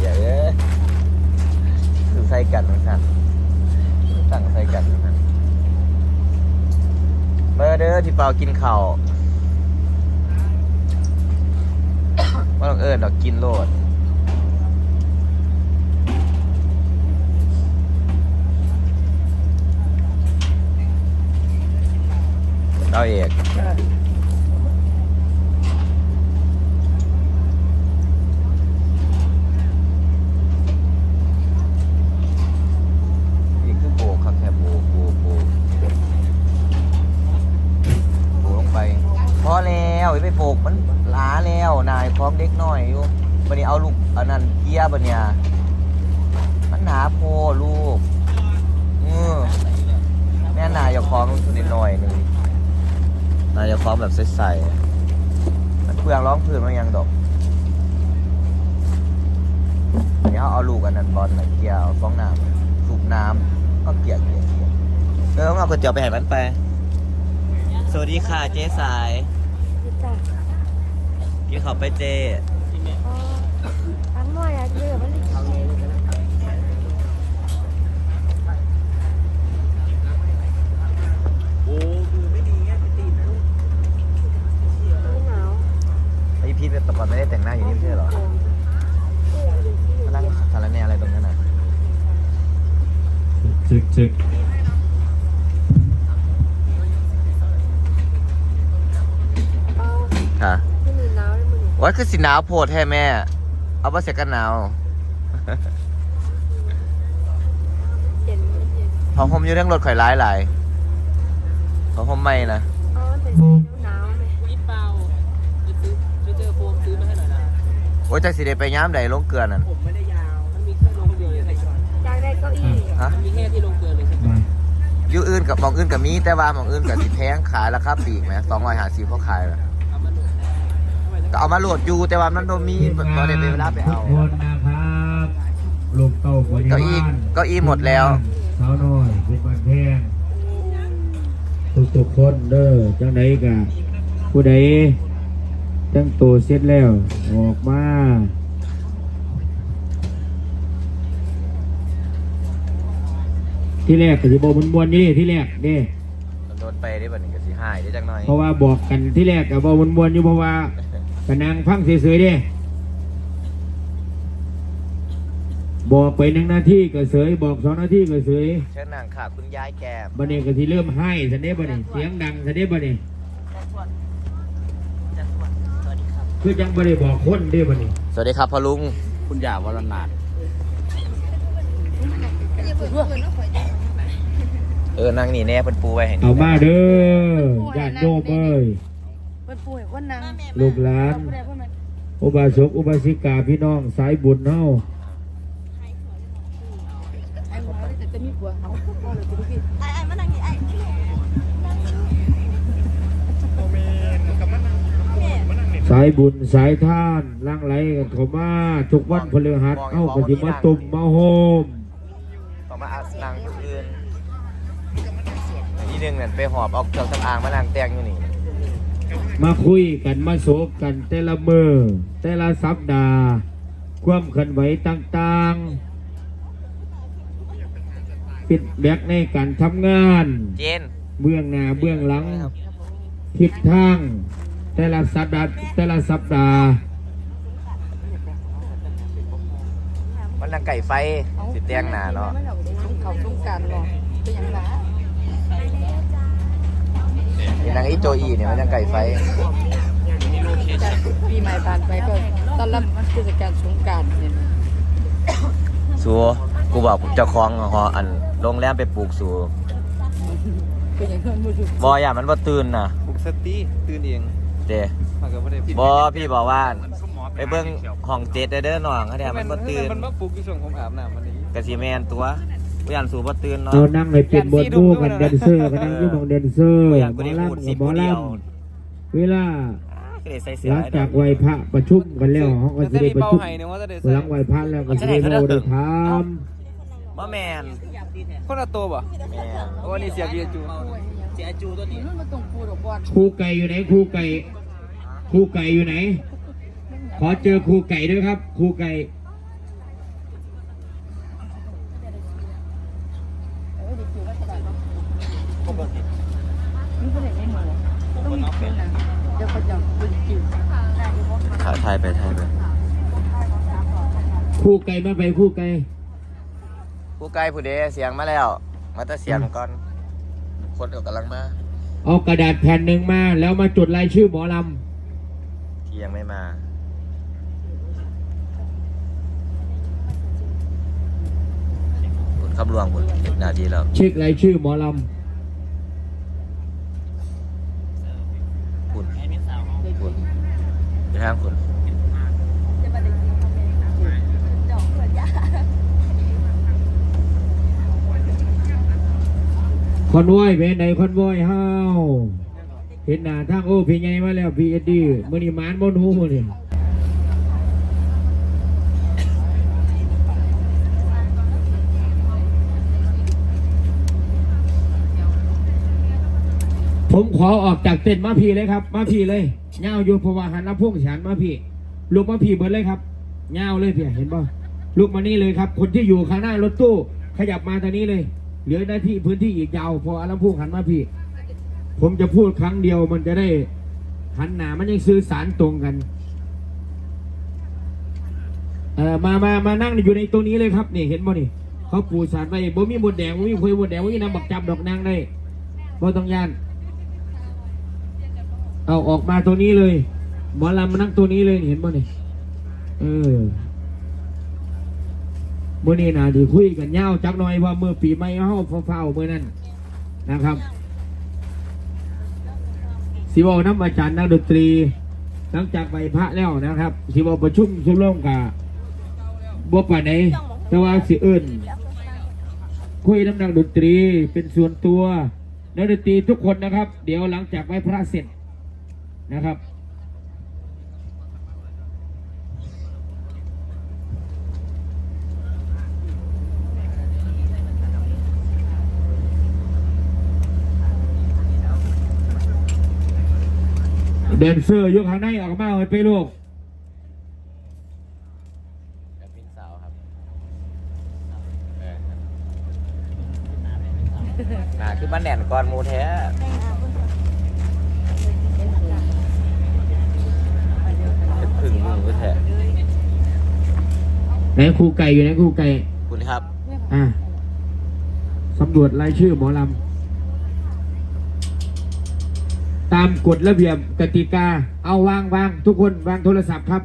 อย่าเอ้ยดูใส่กันนะสั่นสั่งใส่กันนะเบอร์เด้อที่เปากินข้าวว่าต้องเอิญดอกกินโลดเราเอก เกียร์บันเนี่ย มันหนาโพลูกเออแม่นายอย่าคล้องนิดหน่อยหนึงนายจะคล้องแบบใสๆมันเปลืองร้องพื้นมันยังดอกอันนี้เขาเอาลูกอันนั้นบอลน่ะเกี่ยวฟองน้ำสูบน้ำก็เกี่ยวเกี่ยวเกี่ยวเออต้องเอาก๋วยเตี๋ยวไปให้มันไป สวัสดีค่ะเจ๊สายจ้ะกี่เขาไปเจ๊ พีทแต่ก่อนไม่ได้แต่งหน้าอยู่นี่ไม่ใช่เหรอมานั่งสารแนอะไรตรงนั้นน่ะจึกจึกอาค่ะไม่มีหนาวเลยมึงวัดคือสินาวโพดแท้แม่ เอาว่าเสียกันหนาวเย็นไม่เย็นพอผมอยู่เรื่องรถข่อยร้ายหลายพอผมไม่นะอ๋อเป็นหนาวเลยอีเปล่าไปซื้อไปเจอโฟมซื้อมาให้หน่อยนะโอ้ยจากสิเดไปย้ำใดลงเกลือนั่นผมไม่ได้ยาว มันมีแค่ลงเกลือเลยอยากได้เก้าอี้ฮะมันมีแค่ที่ลงเกลือเลยใช่ไหมมาอยู่อื่นกับหมองอื่นกับมีแต่ว่าหมองอื่นกับสิแพงขายราคาปลีกไหมสองร้อยห้าสิบเขาขายนะเอามาหนุนนะ ก็เอามาโหลดอยู่แต่ว่ามันโดมีพอได้เวลาไปเอา ทุกคนนะครับลูกเต้าบริวารเก้าอี้เก้าอี้หมดแล้ว สาวน้อยเป็นบ้านแพงทุกทุกๆคนเด้อจังไดกะผู้ใดตั้งตัวเสร็จแล้ว ออกมาที่แรกก็จะบอกมวนๆนี่ที่แรกนี่โดนไปได้บัดนี้ก็สิหายได้จังหน่อยเพราะว่าบอกกันที่แรกกับบอกมวนๆอยู่เพราะว่า ปนางฟังเฉยๆเด้บอกไปหนึ่งนาทีก็เสยบอกสองนาทีก็เสยเชิญนางค่ะคุณยายแก้มบันนี้ก็ที่เริ่มให้สันเด้บันนี้เสียงดังสันเด้บันนี้คือยังบันนี้บอกคนเด้บันนี้สวัสดีครับพ่อลุงคุณอย่าวรนาถเออนางนี่แน่เพิ่นปูไว้ให้เอานี่มาเด้อญาติโยมเอ้ย เป็นป่วยคนนังลูกหลาน อุบาสกอุบาสิกาพี่น้องสายบุญเฮาไอ้หัวแต่จะมีผัวเขาพ่อเลยจะพี่สายบุญสายท่านล่างไหลกันเข้ามาทุกวันพฤหัสเอ้าก็สิมาตุ่มมาโฮมต่อมาอาบนางคนอื่นอีหนึงนั่นไปหอบเอาเครื่องสำอางมานางแต่งอยู่นี่ มาคุยกันมาโศกกันแต่ละมือแต่ละสัปดาห์ความเคลื่อนไหวต่างๆปิดแบกในการทำงาน เจนเบื้องหน้าเบื้องหลังทิศทางแต่ละสัปดาห์แต่ละสัปดาห์มันนางไก่ไฟสิแต่งหน้าเนาะชุ่มเขาชุ่มกันหรอเป็นยังไง นี่นางอีโจอีเนี่ยมันนางไก่ไฟปีใหม่ผ่านไปก็ตอนรับเทศกาลสงกรารเนี่ยสัวกูบอกเจ้าของหออันโรงแรมไปปลูกสูเป็นอย่างนั้นมือถือบอย่ามันบ่ตื่นนะปลุกสติตื่นเองเด้มันก็ไม่ได้บอพี่บอกว่าไปเบิ่งของเจ็ดเด้อเด้อหน่องเขาแถมมันบ่ตื่นมันมาปลุกที่ช่วงผมอาบน้ำวันนี้กะสิแม่นตัว บ่ยันสูบ่ตื่นเนาะเอานั่งให้เป็นบทบูกันแดนเซอร์กันนั่งอยุ่ของแดนเซอร์บ่อยากหมบ่อได้พูดลำสิกับหมอผู้เดีลยวำเวลาก็ได้ใส่เสื้อหลังให้ดจาอกไหวพระประชุมกันแล้วเขาก็จะได้ประชุมเนี่ยว่าจะได้หลังไหวพระแล้วก็จะได้โมได้ถามบ่แม่นคนละตัวป่ะแม่นเพราะว่านี่เสียเบียจูเสียจูตัวนี้มันมาตรงปูดอกบอลครูไก่อยู่ไหนครูไก่ครูไก่อยู่ไหน ขอเจอครูไก่ด้วยครับครูไก่ นี่ก็เลยไม่เหมือนจะคนจะคนจิ๋วถ่ายถ่ายไปถ่ายไปคู่ไก่มาไปคู่ไก่ผู้ใกลผู้เดเสียงมาแล้ว มาแต่เสียงก่อน คนเดียวกำลังมา เอากระดาษแผ่นหนึ่งมา แล้วมาจดรายชื่อหมอลที่ยังไม่มาคำรวงคุณเห็นนาทีแล้วเช็ครายชื่อหมอลคุณ ไอ้มิตรสาวเขา คุณไป ทางคุณคอนวอยเป็นไหนคอนวอยเฮาเห็นหน้าทางโอ้พี่ไงมาแล้วพี่เอ็ดดี้มือนี่มานบนหูมือนี่ ผมขอออกจากเต้นมาพีเลยครับ มาพีเลยเงาอยู่เพราะว่าหันรับพวกฉันมาพีลุกมาพีเบิดเลยครับเงาเลยเพี่เห็นป่ะลุกมานี่เลยครับ คนที่อยู่ข้างหน้ารถตู้ขยับมาทางนี้เลย เหลือหน้าที่พื้นที่อีกยาวพออารัมพูหันมาพี่ ผมจะพูดครั้งเดียวมันจะได้หันหนามันยังสื่อสารตรงกันเออมามามานั่งอยู่ในตรงนี้เลยครับนี่เห็นบ่นี่เขาปูสารไปบ่มีบดแดงบ่มีคุยบดแดงบ่มีน้ำบักจับดอกนางได้บ่ต้องย่าน เอาออกมาตัวนี้เลย หมอลำมานั่งตัวนี้เลยเห็นบ่นี่เออมื่อนี้นะที่คุยกันเยาวจักหน่อยว่าเมื่อปีใหม่เฮาเฝ้าเมื่อนั้นนะครับสิเวน้ำอาจารย์นักดนตรี หลังจากไปพระแล้วนะครับสิเวประชุมชุมร่วมกับบ่ป่าไหนแต่ว่าสิเอิ้นคุยน้ำนักดนตรีเป็นส่วนตัวนักดนตรีทุกคนนะครับ เดี๋ยวหลังจากไหว้พระเสร็จ นะครับ เดนเซอร์ยกข้างในออกมาเลยไปลูกแอดมินสาวครับหนาคือมันแน่นก่อนหมูแท้เป็นพึ่ งมือแท้ไหนครูไก่อยู่ไหนครูไก่คุณครับ อะสำรวจรายชื่อหมอลำตามกฎระเบียบกติกา เอาวางวางทุกคนวางโทรศัพท์ครับ